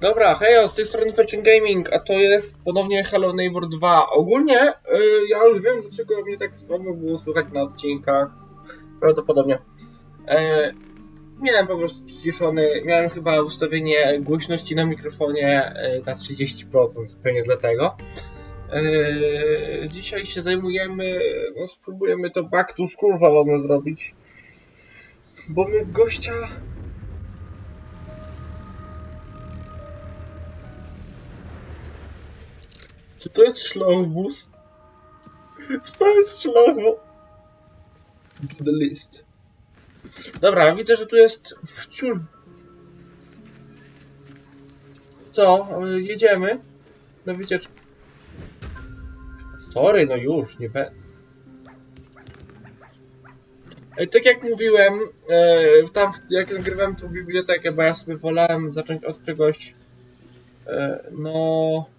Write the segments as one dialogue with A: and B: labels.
A: Dobra, hejo, z tej strony Fetching Gaming, a to jest ponownie Hello Neighbor 2. Ogólnie y, ja już wiem, dlaczego mnie tak słabo było słychać na odcinkach. Prawdopodobnie. E, miałem po prostu przyciszony, miałem chyba ustawienie głośności na mikrofonie e, na 30%, pewnie dlatego. E, dzisiaj się zajmujemy, no spróbujemy to back to school zrobić. Bo my gościa Czy to jest szlauchbus? To jest szlauchbus. The list. Dobra, widzę, że tu jest wciul. Co? y, Jedziemy? No wycieczkę. Sorry, no już, nie będę. Tak jak mówiłem, e, tam jak nagrywałem tą bibliotekę, bo ja sobie wolałem zacząć od czegoś, e, no...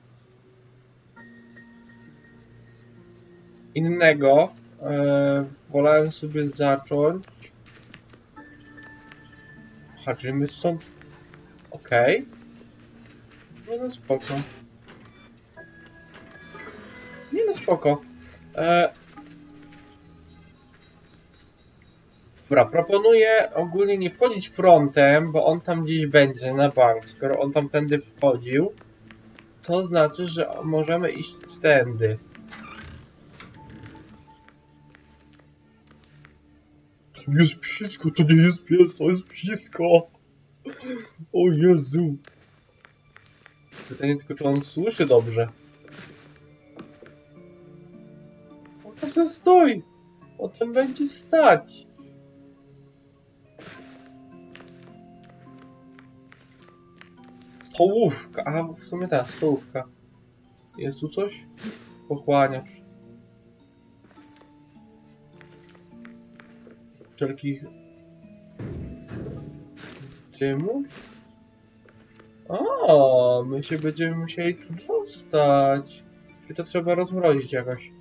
A: innego. E, wolałem sobie zacząć. Aha, my są. Okej. Nie no spoko. Nie no spoko. E, Dobra, proponuję ogólnie nie wchodzić frontem, bo on tam gdzieś będzie na bank. Skoro on tam tędy wchodził, to znaczy, że możemy iść tędy. Jest psisko, to nie jest pies, to jest psisko. O Jezu. Pytanie tylko, czy on słyszy dobrze. O tam co stoi. O tym będzie stać. Stołówka. A w sumie ta stołówka. Jest tu coś? Pochłaniacz. Wszelkich dymów? O, my się będziemy musieli tu dostać. Czy to trzeba rozmrozić jakoś?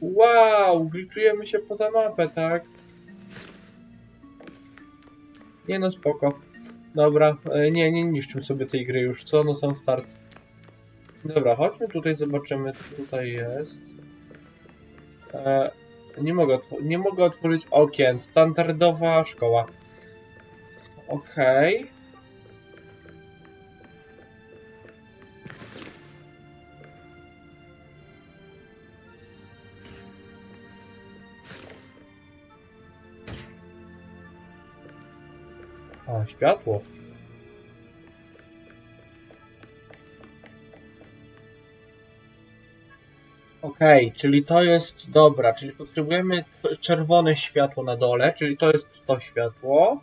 A: Wow, gliczujemy się poza mapę, tak? Nie no, spoko. Dobra, e, nie, nie niszczmy sobie tej gry już, co? No sam start. Dobra, chodźmy tutaj, zobaczymy, co tutaj jest. E, nie, mogę nie mogę otworzyć okien. Standardowa szkoła. Okej. A, światło. Okej, czyli to jest dobra, czyli potrzebujemy czerwone światło na dole, czyli to jest to światło.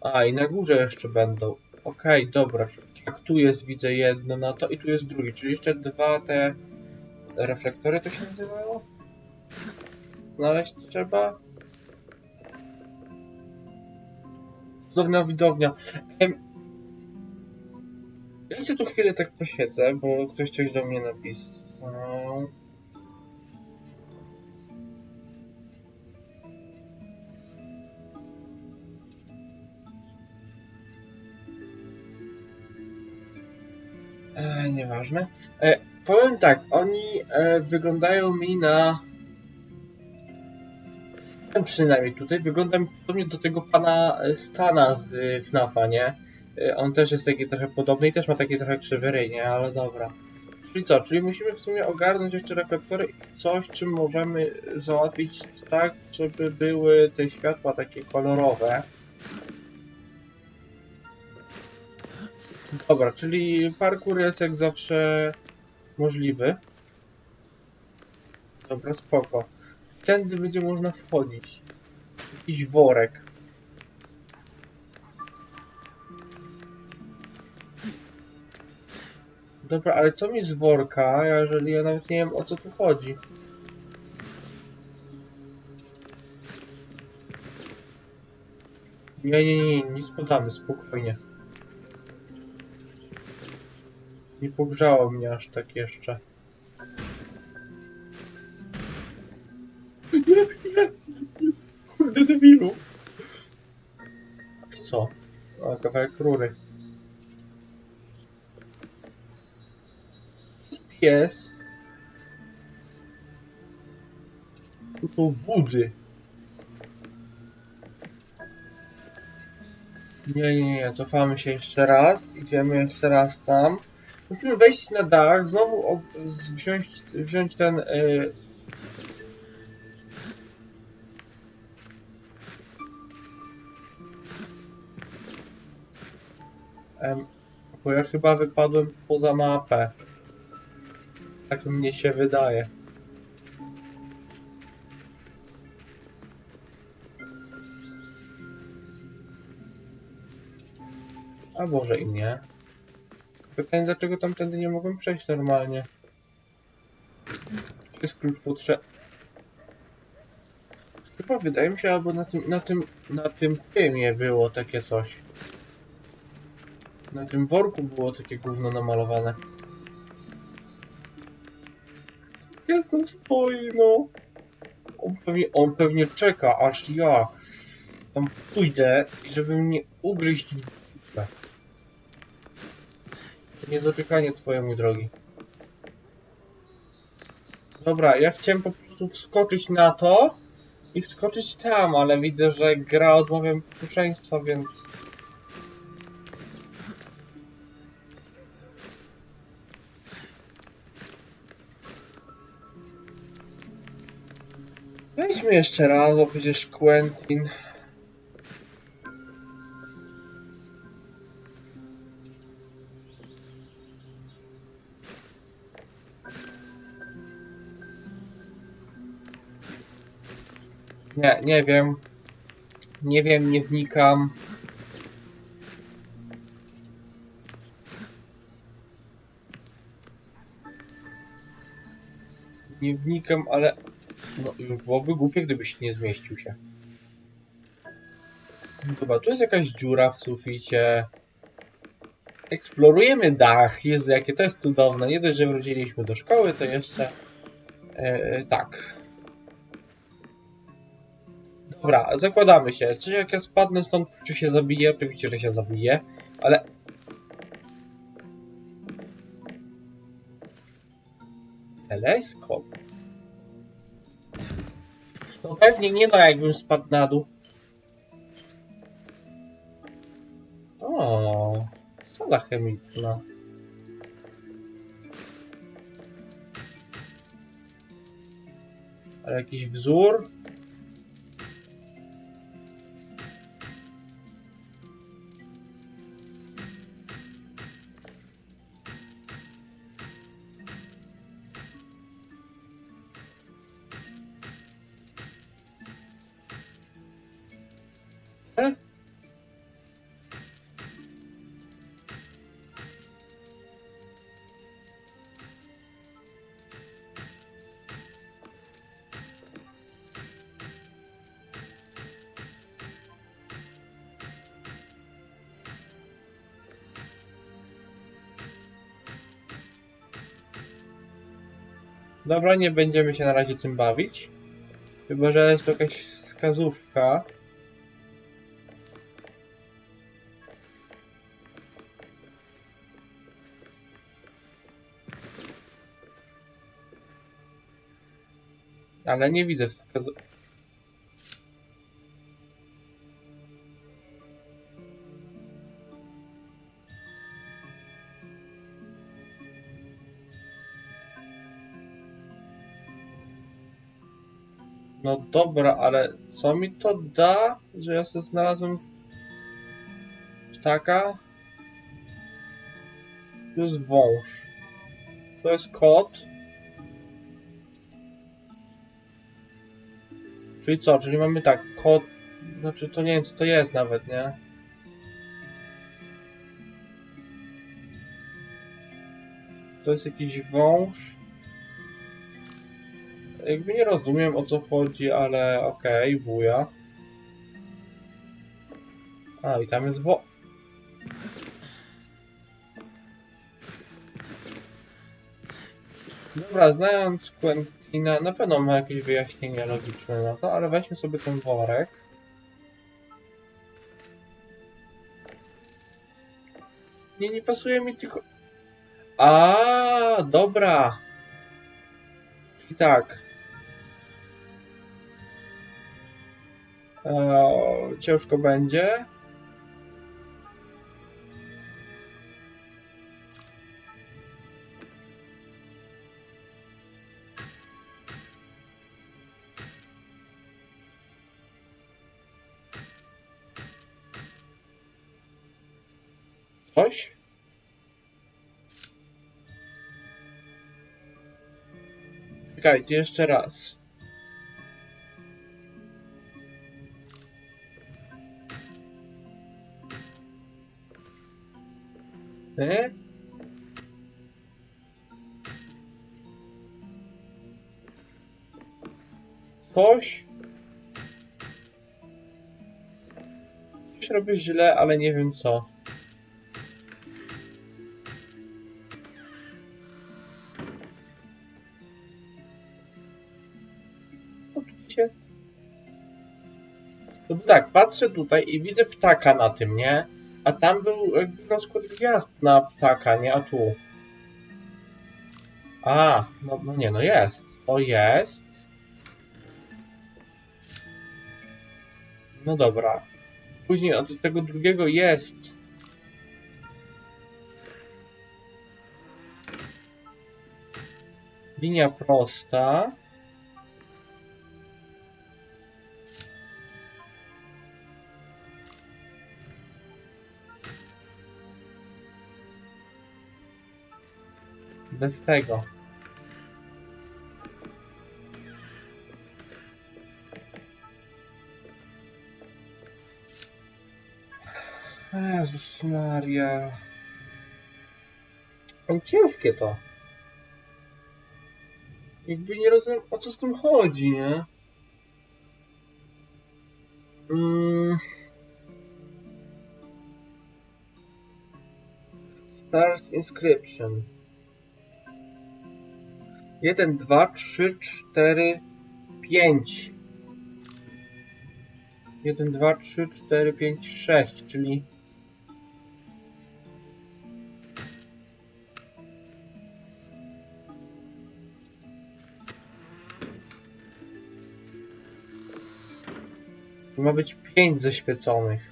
A: A, i na górze jeszcze będą. Okej, dobra. Tak, tu jest, widzę jedno na to i tu jest drugi, czyli jeszcze dwa te reflektory to się nazywało? Znaleźć trzeba. Cudowna widownia. Ja się tu chwilę tak posiedzę, bo ktoś coś do mnie napisał. E, nieważne. E, powiem tak, oni e, wyglądają mi na. Przynajmniej tutaj wygląda mi podobnie do tego pana e, Stana z e, FNAFa, nie? E, On też jest taki trochę podobny i też ma taki trochę krzywy ryj, nie? Ale dobra. Czyli co? Czyli musimy w sumie ogarnąć jeszcze reflektory i coś, czym możemy załatwić tak, żeby były te światła takie kolorowe. Dobra, czyli parkour jest jak zawsze możliwy. Dobra, spoko. Tędy będzie można wchodzić. Jakiś worek. Dobra, ale co mi z worka, jeżeli ja nawet nie wiem o co tu chodzi? Nie, nie, nie, nic podamy, spokojnie. Nie pogrzało mnie aż tak jeszcze. Kawałek rury. Pies. Tu są budy. Nie, nie, nie, cofamy się jeszcze raz. Idziemy jeszcze raz tam. Musimy wejść na dach, znowu wziąć, wziąć ten. y, bo ja chyba wypadłem poza mapę. Tak mnie się wydaje. A może i nie. Pytanie, dlaczego tamtędy nie mogłem przejść normalnie? Jest klucz potrzebny. Chyba wydaje mi się, albo na tym, na tym, na tym filmie było takie coś. Na tym worku było takie gówno namalowane. Jestem stoi, no. On pewnie, on pewnie czeka, aż ja tam pójdę, żeby mnie ugryźć w dupę. Niedoczekanie twoje, mój drogi. Dobra, ja chciałem po prostu wskoczyć na to i wskoczyć tam, ale widzę, że gra odmawia mi posłuszeństwa, więc... Wejdźmy jeszcze raz, bo przecież Quentin... Nie, nie wiem. Nie wiem, nie wnikam. Nie wnikam, ale no, byłoby głupie, gdybyś nie zmieścił się. Dobra, tu jest jakaś dziura w suficie. Eksplorujemy dach. Jezu, jakie to jest cudowne. Nie dość, że wróciliśmy do szkoły, to jeszcze... E, tak. Dobra, zakładamy się. Czy jak ja spadnę stąd, czy się zabiję? Oczywiście, że się zabiję, ale... Teleskop? No pewnie nie da, jakbym spadł na dół. O, sala chemiczna. Ale jakiś wzór? Dobra, nie będziemy się na razie tym bawić. Chyba, że jest to jakaś wskazówka. Ale nie widzę wskazu... No dobra, ale co mi to da, że ja sobie znalazłem ptaka? Jest wąż. To jest kot. Czyli co? Czyli mamy tak, kot... Znaczy to nie wiem co to jest nawet, nie? To jest jakiś wąż. Jakby nie rozumiem o co chodzi, ale okej, okay, wuja. A, i tam jest wo... Dobra, znając Quentin I na, na pewno ma jakieś wyjaśnienie logiczne na to, ale weźmy sobie ten worek. Nie, nie pasuje mi tylko... A, dobra. I tak. Ciężko będzie. Coś? Czekajcie, jeszcze raz. Coś? Coś robię źle, ale nie wiem co. No tak, patrzę tutaj i widzę ptaka na tym, nie? A tam był jakby rozkład gwiazd na ptaka, nie? A tu. A, no, no nie, no jest. To jest. No dobra. Później od tego drugiego jest. Linia prosta. Bez tego. Maria. Ciężkie to. Jakby nie rozumiem o co z tym chodzi, nie? Mm. Stars Inscription. 1, 2, 3, 4, 5. 1, 2, 3, 4, 5, 6, czyli ma być 5 zaświeconych.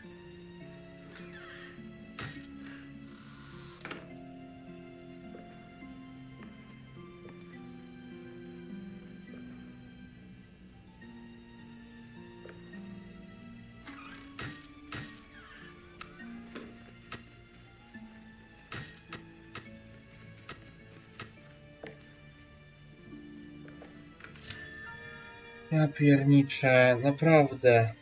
A: Ja pierniczę, naprawdę.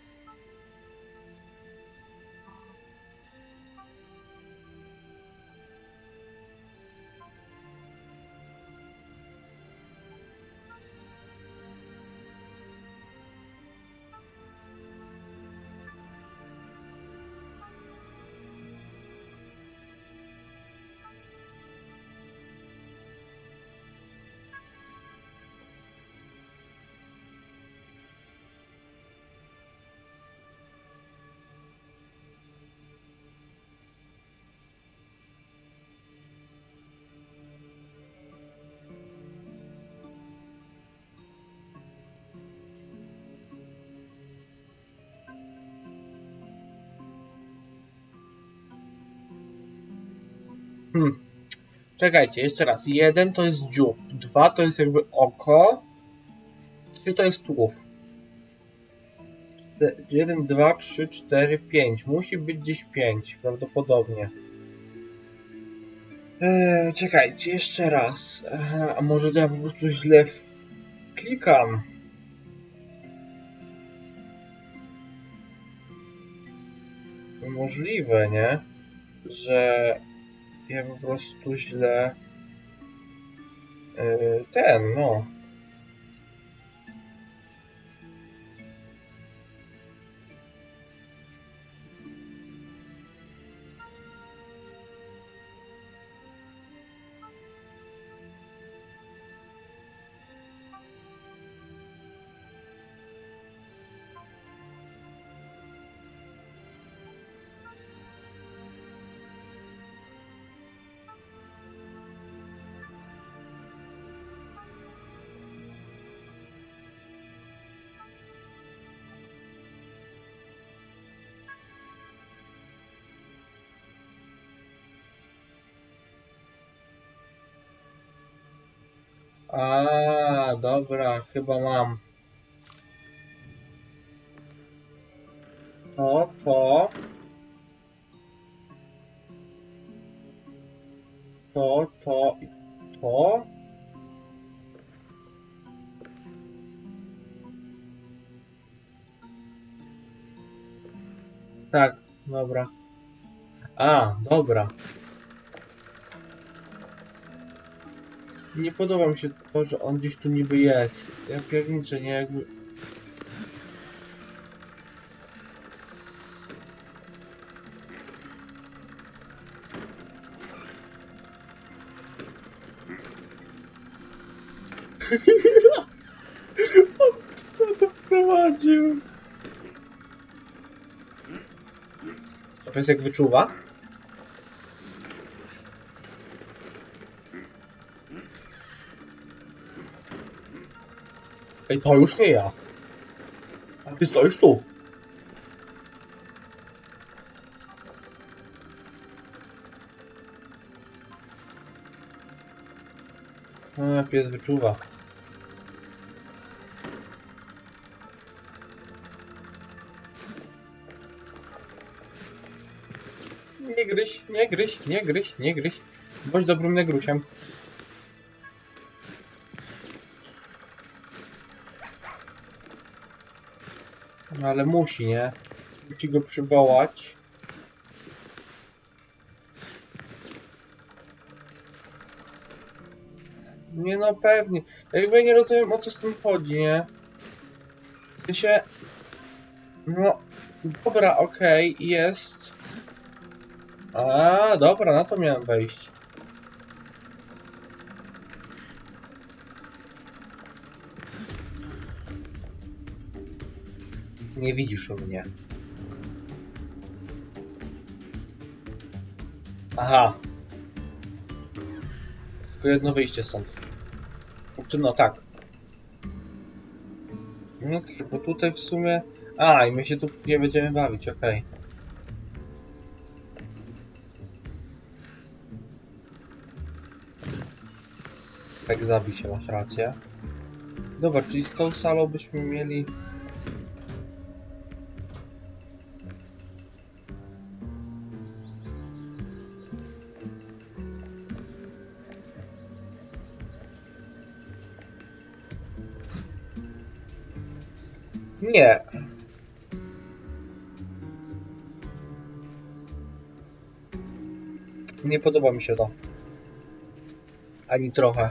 A: Hmm. Czekajcie, jeszcze raz. Jeden to jest dziób, dwa to jest jakby oko, trzy to jest tułów. Jeden, dwa, trzy, cztery, pięć. Musi być gdzieś pięć, prawdopodobnie. Eee, czekajcie, jeszcze raz. Aha, a może ja po prostu źle klikam? Możliwe, nie? Że ja po prostu źle yy, ten, no. A, dobra, chyba mam. To, to. To, i to. Tak, dobra. A, dobra. Nie podoba mi się to, że on gdzieś tu niby jest. Ja pierniczę, nie jakby... On co doprowadził? A piesek wyczuwa? Ej, to już nie ja. A ty stoisz tu. A, pies wyczuwa. Nie gryź, nie gryź, nie gryź, nie gryź. Bądź dobrym negrusiem. No ale musi, nie? Musi go przywołać. Nie no pewnie. Jakby nie rozumiem o co z tym chodzi, nie? W sensie... No... Dobra, okej, jest... A, dobra, na to miałem wejść. Nie widzisz mnie. Aha. Tylko jedno wyjście stąd. Czy no tak. No dobrze, bo tutaj w sumie... A, i my się tu nie będziemy bawić, okej. Tak zabij się, masz rację. Dobra, czyli z tą salą byśmy mieli... podoba mi się to. Ani trochę.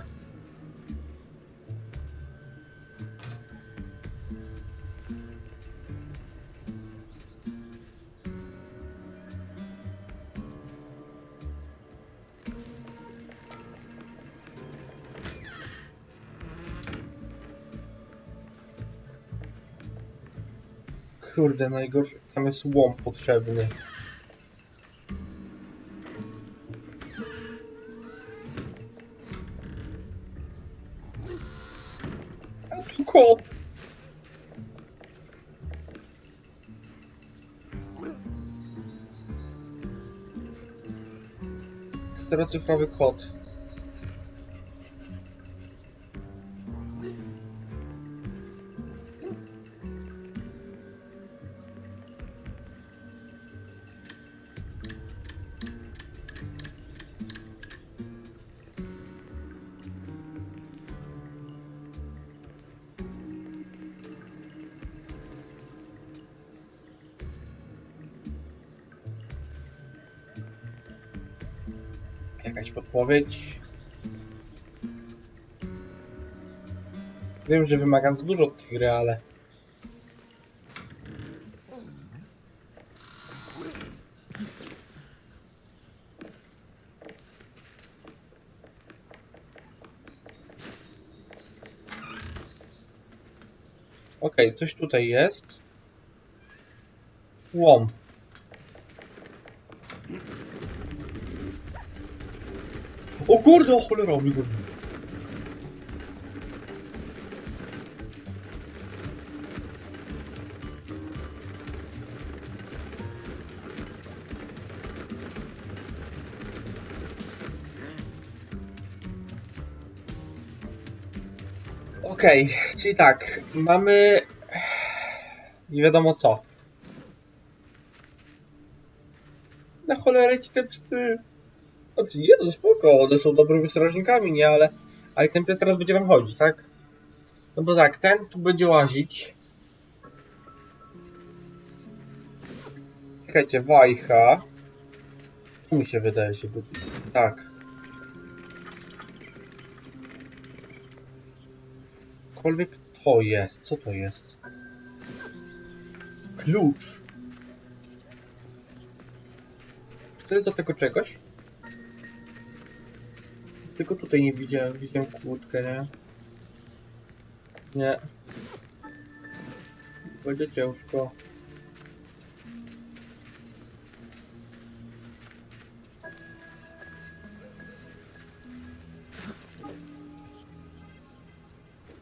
A: Kurde, najgorsze. Tam jest łom potrzebny. to probably called Jakaś podpowiedź. Wiem, że wymagam dużo od tej gry, ale... Okej, coś tutaj jest. Łom. O kurde, o cholera, o goni. Okej, czyli tak, mamy nie wiadomo co. Na cholerę ci te psy. Znaczy nie, to spoko, one są dobrymi strażnikami, nie, ale... Ale ten pies teraz będzie nam chodzić, tak? No bo tak, ten tu będzie łazić. Czekajcie, wajcha. Tu mi się wydaje, że by... Tak. Cokolwiek to jest. Co to jest? Klucz. To jest do tego czegoś? Tylko tutaj nie widziałem. Widziałem kłódkę, nie? Nie. Będzie ciężko.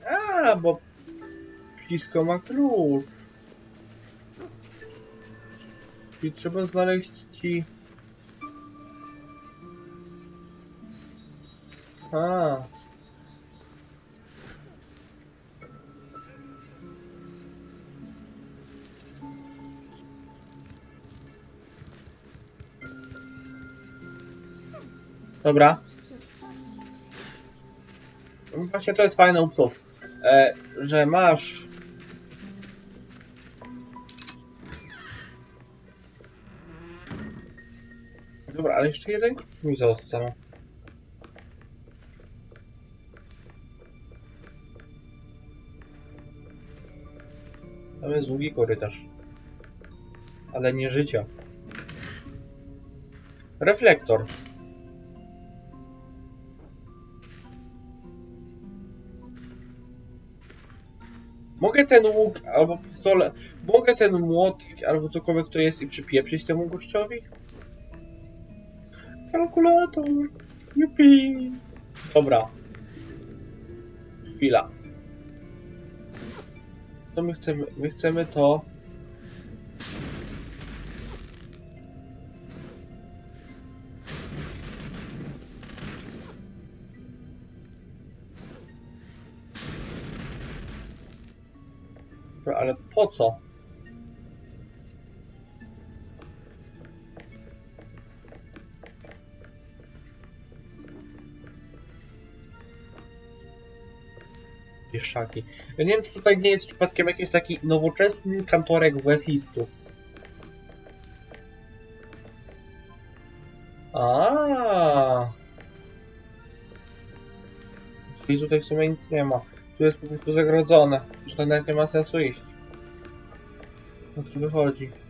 A: A, bo blisko ma klucz. I trzeba znaleźć ci. A. Dobra. Właśnie to jest fajne u psów, e, że masz... Dobra, ale jeszcze jeden mi został. Tam jest długi korytarz. Ale nie życia. Reflektor. Mogę ten łuk albo pistolet, mogę ten młotnik albo cokolwiek to jest i przypieprzyć temu gościowi? Kalkulator, jupi. Dobra. Chwila. To my chcemy, my chcemy to... Ale po co? Ja nie wiem, czy tutaj nie jest przypadkiem jakiś taki nowoczesny kantorek wefistów. A. Czyli tutaj w sumie nic nie ma. Tu jest po prostu zagrodzone. To nawet nie ma sensu iść. O co wychodzi?